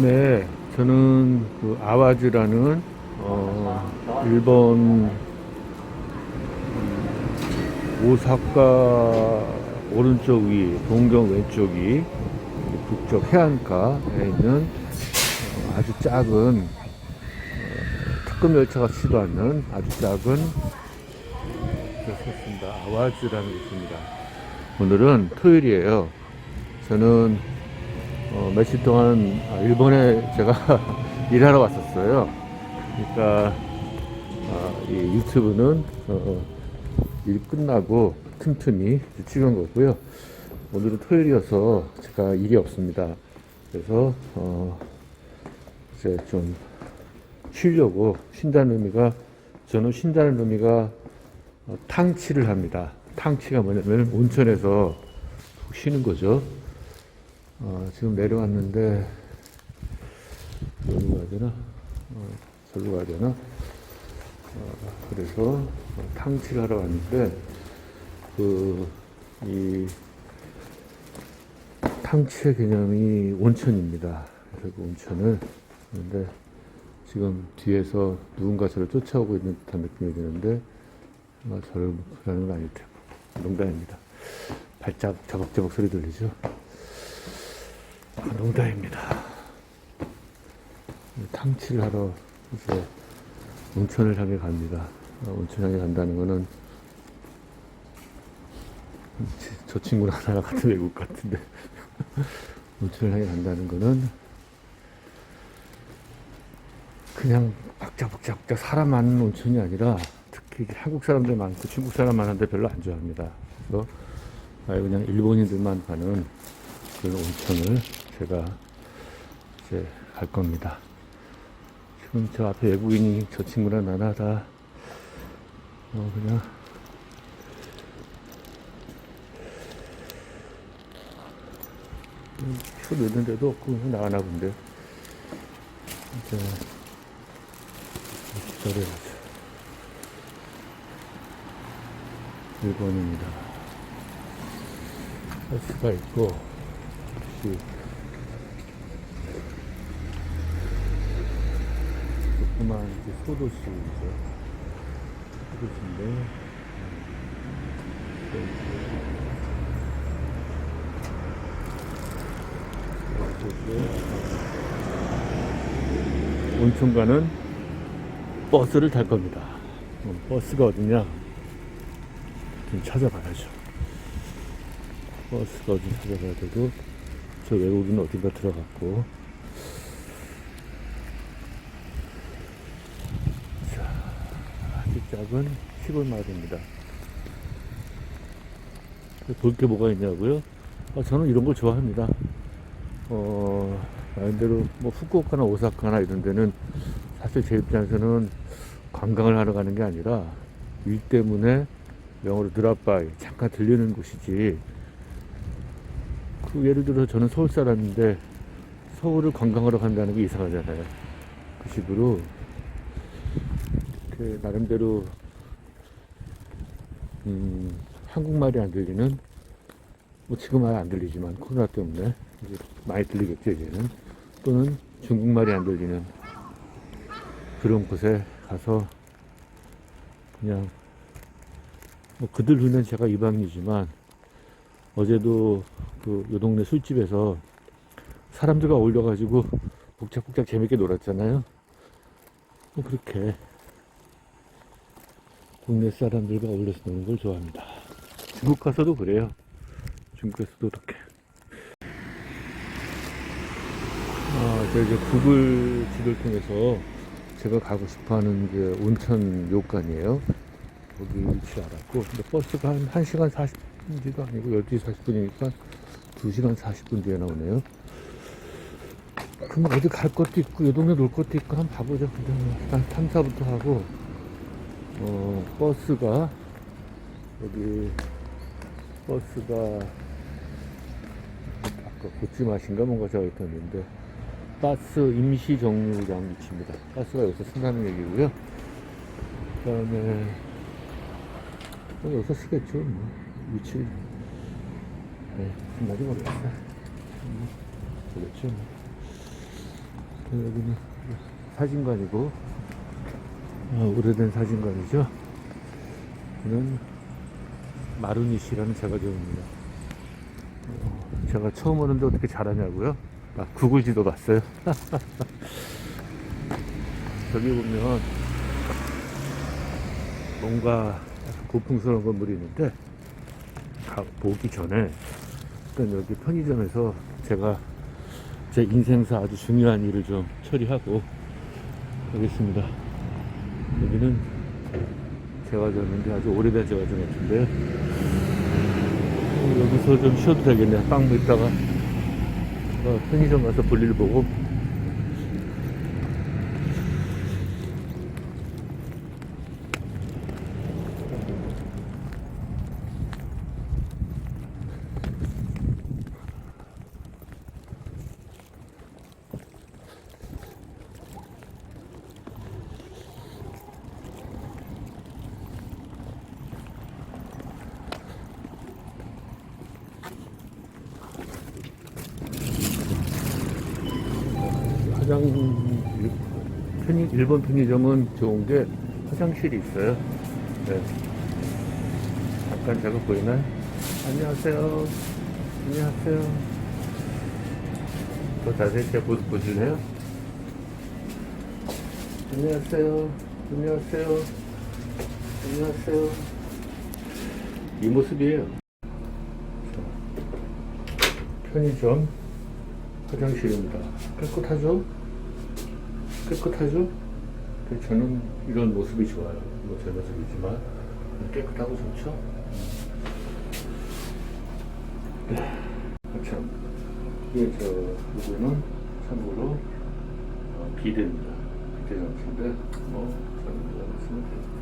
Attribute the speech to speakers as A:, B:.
A: 네, 저는 그 아와즈라는 어, 일본 음, 오사카 오른쪽 위, 동경 왼쪽이 북쪽 해안가에 있는 어, 아주 작은 어, 특급 열차가 치도 않는 아주 작은 그렇습니다. 아와즈라는 곳입니다. 오늘은 토요일이에요. 저는 어, 며칠 동안 아, 일본에 제가 일하러 왔었어요. 그러니까 아, 이 유튜브는 어, 일 끝나고 틈틈이 찍은 거고요. 오늘은 토요일이어서 제가 일이 없습니다. 그래서 어, 이제 좀 쉬려고 쉰다는 의미가 저는 쉰다는 의미가 어, 탕치를 합니다. 탕치가 뭐냐면 온천에서 푹 쉬는 거죠. 어, 지금 내려왔는데 여기로 가야 되나? 어, 절로 가야 되나? 어, 그래서 어, 탕치를 하러 왔는데 그이 탕치의 개념이 온천입니다. 그래서 그 온천을 근데 지금 뒤에서 누군가 저를 쫓아오고 있는 듯한 느낌이 드는데 아마 저를 그러는 건 아닐 테고 농담입니다. 발작 저벅저벅 소리 들리죠? 아, 농담입니다. 탕치를 하러 이제 온천을 향해 갑니다. 어, 온천 향해 간다는 거는 지- 저 친구랑 나랑 같은 외국 같은데 온천을 향해 간다는 거는 그냥 박자박자 박자 사람 많은 온천이 아니라 특히 한국 사람들 많고 중국 사람 많은데 별로 안 좋아합니다. 그래서 아예 그냥 일본인들만 가는 그런 온천을 제가 이제 갈 겁니다. 지금 저 앞에 외국인이 저 친구랑 나나 다, 어, 그냥, 음, 표 넣는 데도 없고, 나가나 본데. 이제, 기다려야죠. 일본입니다. 버스가 있고, 역시 조그만 이제 소도시죠. 소도시인데, 온천 가는 버스를 탈 겁니다. 어, 버스가 어디냐? 좀 찾아봐야죠. 버스가 어디 찾아봐야 되고, 저 외국인은 어딘가 들어갔고, 아주 작은 시골 마을입니다. 볼 게 뭐가 있냐고요? 아, 저는 이런 걸 좋아합니다. 어, 말대로 뭐 후쿠오카나 오사카나 이런 데는 사실 제 입장에서는 관광을 하러 가는 게 아니라 일 때문에 영어로 드랍바이 잠깐 들리는 곳이지. 그 예를 들어 저는 서울 사람인데 서울을 관광하러 간다는 게 이상하잖아요. 그 식으로 그 나름대로 음, 한국말이 안 들리는 뭐 지금 아예 안 들리지만 코로나 때문에 이제 많이 들리겠죠 이제는 또는 중국말이 안 들리는 그런 곳에 가서 그냥 뭐 그들 눈엔 제가 이방이지만 어제도 그 요 동네 술집에서 사람들과 어울려가지고 복작복작 재밌게 놀았잖아요. 뭐 그렇게 국내 사람들과 어울려서 노는 걸 좋아합니다. 중국 가서도 그래요. 중국에서도 그렇게. 아, 저 이제 구글 지도를 통해서 제가 가고 싶어 하는 게 온천 요관이에요. 거기 위치 알았고, 근데 버스가 한 1시간 40분 뒤가 아니고 12시 40분이니까 2시간 40분 뒤에 나오네요. 그럼 어디 갈 것도 있고, 요 동네 놀 것도 있고, 한번 봐보죠. 일단 탐사부터 하고, 어, 버스가, 여기, 버스가, 아까 고치 맛인가 뭔가 제가 있었는데, 가스 임시 정류장 위치입니다. 가스가 여기서 쓴다는 얘기고요. 그 다음에, 뭐 여기서 쓰겠죠, 뭐. 위치. 네. 음, 그렇죠, 뭐. 여기는 사진관이고 어, 오래된 사진관이죠. 여기는 마루니시라는 제과점입니다. 어, 제가 처음 오는데 어떻게 잘하냐고요? 아, 구글 지도 봤어요. 저기 보면 뭔가 고풍스러운 건물이 있는데 가, 보기 전에 일단 여기 편의점에서 제가 제 인생사 아주 중요한 일을 좀 처리하고 가겠습니다. 여기는 제과점인데 아주 오래된 제과점 같은데요. 어, 여기서 좀 쉬어도 되겠네. 빵 먹다가 어, 편의점 가서 볼일 보고 화장 편의 일본 편의점은 좋은 게 화장실이 있어요. 네. 잠깐 제가 보이나요? 안녕하세요. 안녕하세요. 더 자세히 제 모습 보실래요? 안녕하세요. 안녕하세요. 안녕하세요. 이 모습이에요. 자, 편의점 화장실입니다. 깨끗하죠? 깨끗하죠? 저는 이런 모습이 좋아요. 뭐제 모습이지만 깨끗하고 좋죠? 네. 참, 이게 저 이거는 참고로 어, 비데입니다. 비데 장치인데 뭐 저는 이거 쓰면 돼요.